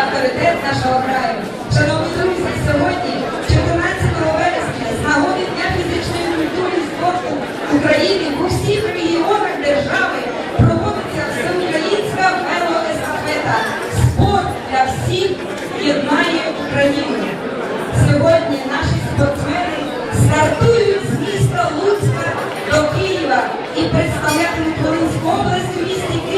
авторитет нашого краю. Шановні друзі, сьогодні, 14 вересня, з нагоди Дня фізичної культури і спорту України в усіх регіонах держави проводиться всеукраїнська велоестафета. Спорт для всіх єднає Україну. Сьогодні наші спортсмени стартують з міста Луцька до Києва і представлятимуть Волинську область у місті Києві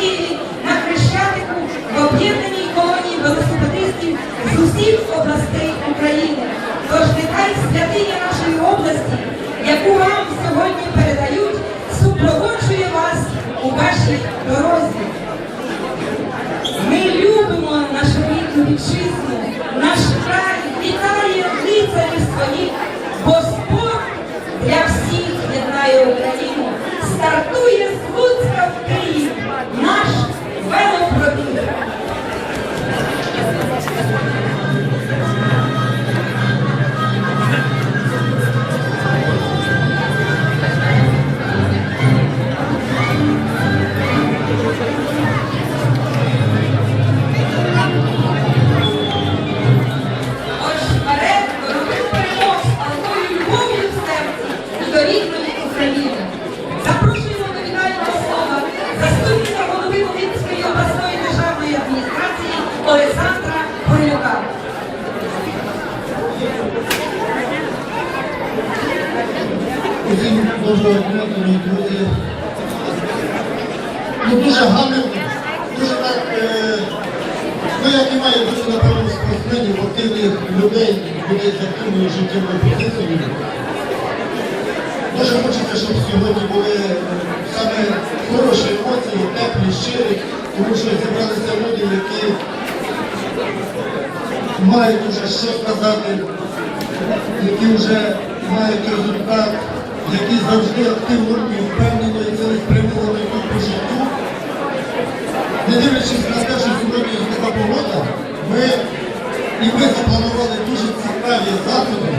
з усіх областей України. Тож нехай святиня нашої області, яку вам сьогодні передають, супроводжує вас у вашій дорозі. Ми любимо нашу рідну вітчизну, Ось вперед Ну, дуже гарно, дуже так, е, ну як і має бути, напевно, спортсменів, активних людей, людей з активною життєвою позицією. Дуже хочеться, щоб сьогодні були саме хороші емоції, теплі, щирі, тому що зібралися люди, які мають вже що сказати, які вже мають результат, які завжди активно і впевнено і цілеспрямовано йдуть по життю. Не дивлячись на те, що сьогодні така погода, ми і ми запланували дуже цікаві заходи.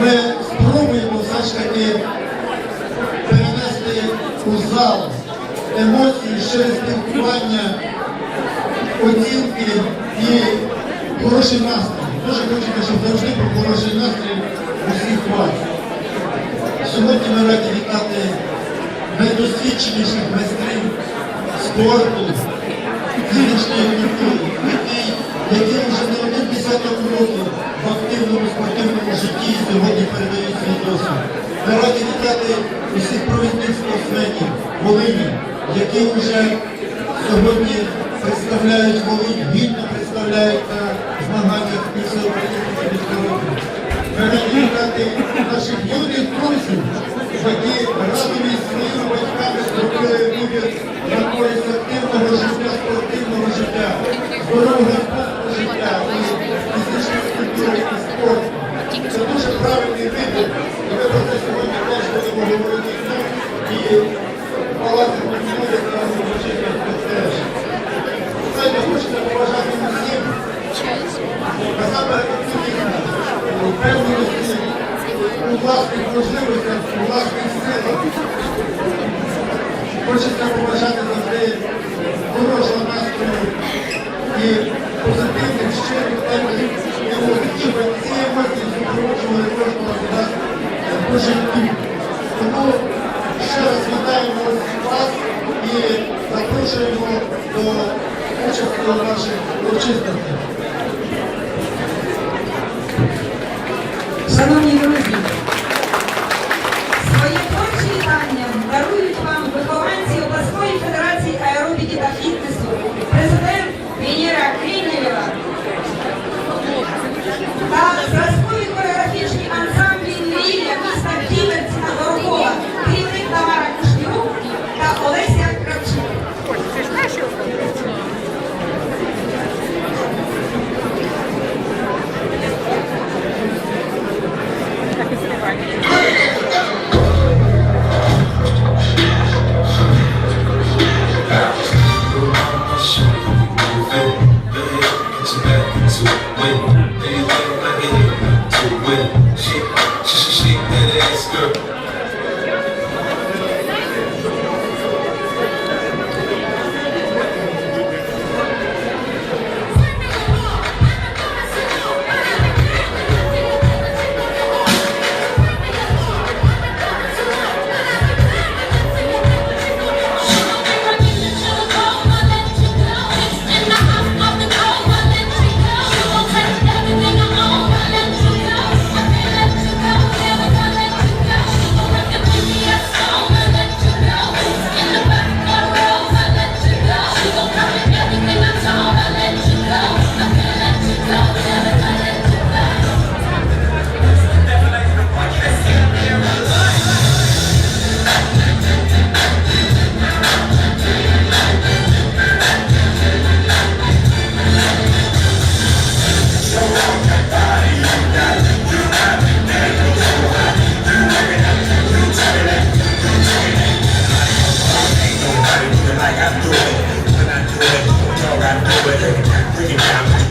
Ми спробуємо все ж таки перенести у зал емоції через спілкування, оцінки і хороший настрій. Дуже хочеться, щоб завжди був хороший настрій усіх вас. Сьогодні ми раді вітати найдосвідченіших майстрів спорту, фізичної культури, які, які вже не один десяток років в активному спортивному житті сьогодні передають свій досвід. Ми раді вітати усіх провідних спортсменів Волині, які вже сьогодні представляють Волинь, гідно представляють на змаганнях і всеукраїнських міжнародних. Ми раді вітати наших юних друзів, які разом із своїми батьками зробили вибір на користь активного життя, спортивного життя, здорового спорту життя і фізичної культури і спорту. Це дуже правильний вибір. І ми про це сьогодні теж будемо говорити тут і палати культури та урочисних спостережень. Знаєте, хочеться побажати усім насамперед впевненості у власних можливостях, у власних силах. Хочеться побажати завжди хорошого настрою і позитивних, щирих, теплих емоцій, щоб ці емоції супроводжували кожного з нас по життю. Тому ще раз вітаємо вас і запрошуємо до участі у наших урочистостях. Шановні друзі,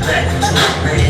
back to the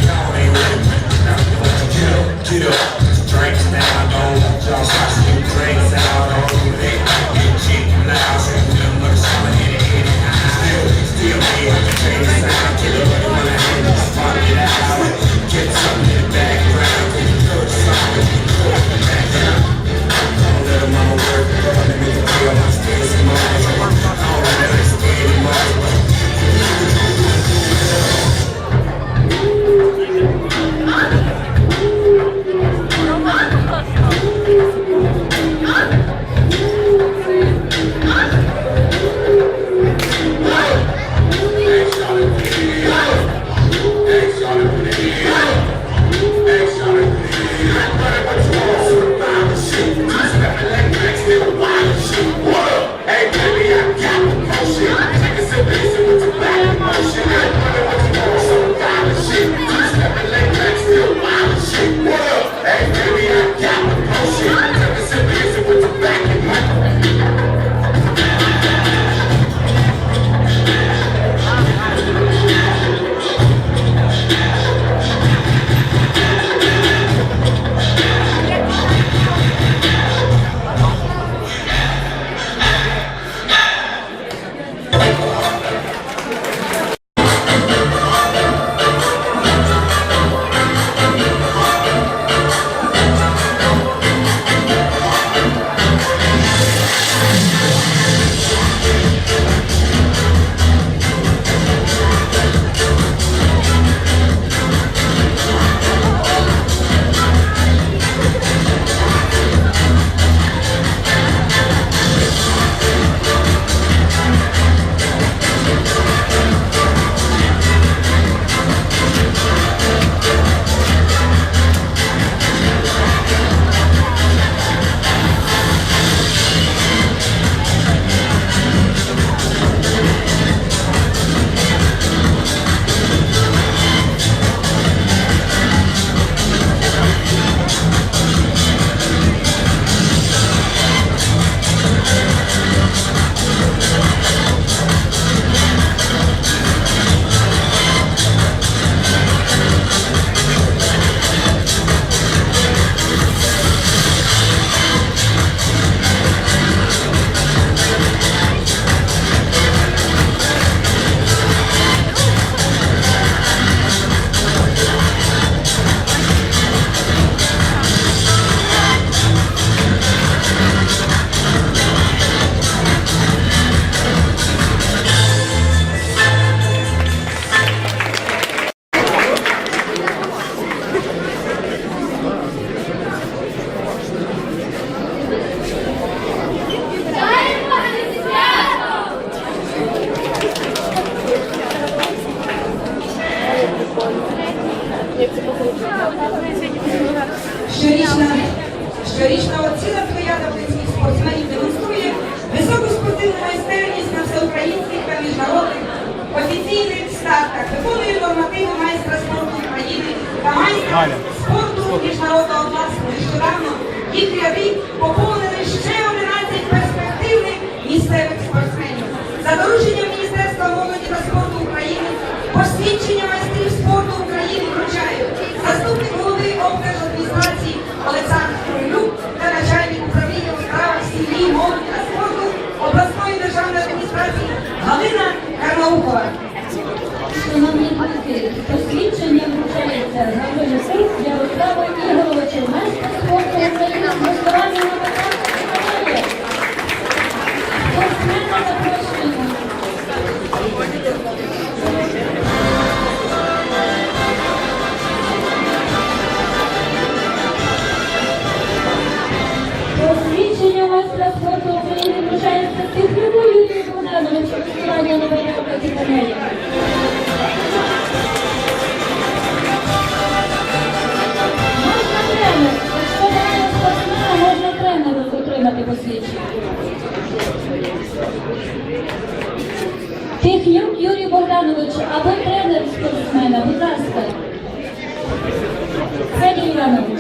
Визначте знамені суд для Рустава Ігоровича Мешка спорту України з ресторанів номер 4. Спортсмена запрошуємо. Посвідчення майстра спорту України Кихлюк Юрій Богданович, а ви тренер спортсмена, будь ласка. Федір Іванович.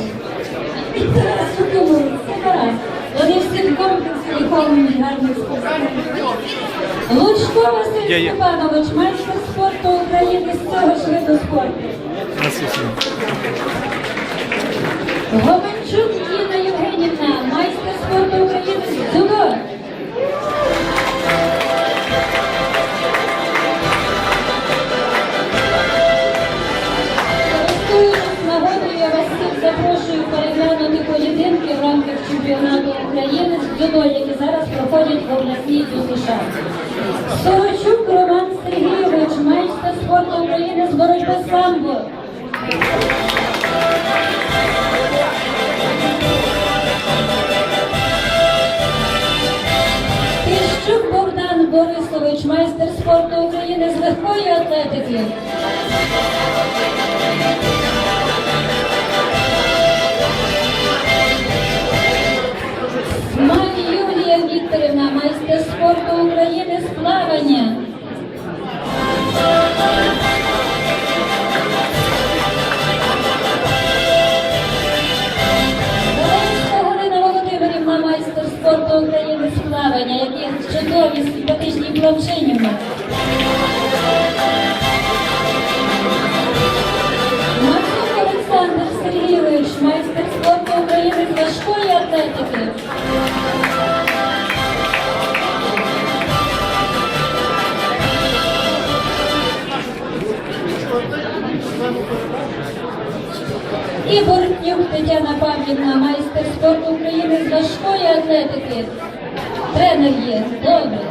Зараз утримується, гаразд. Вони всі в комплексі ліковані гарних спортсменів. Лучко Василь Степанович, майстер спорту України з цього ж виду спорту. Говенчук, Ніна Євгенівна, майстер спорту Дзюдо, які зараз проходять в обласній ДЮСШ. Сорочук Роман Сергійович, майстер спорту України з боротьби самбо. Піщук Богдан Борисович, майстер спорту України з легкої атлетики. Вікторівна, майстер спорту України з плавання. І Бортнюк Тетяна Павлівна, майстер спорту України з важкої атлетики. Тренер є, добре.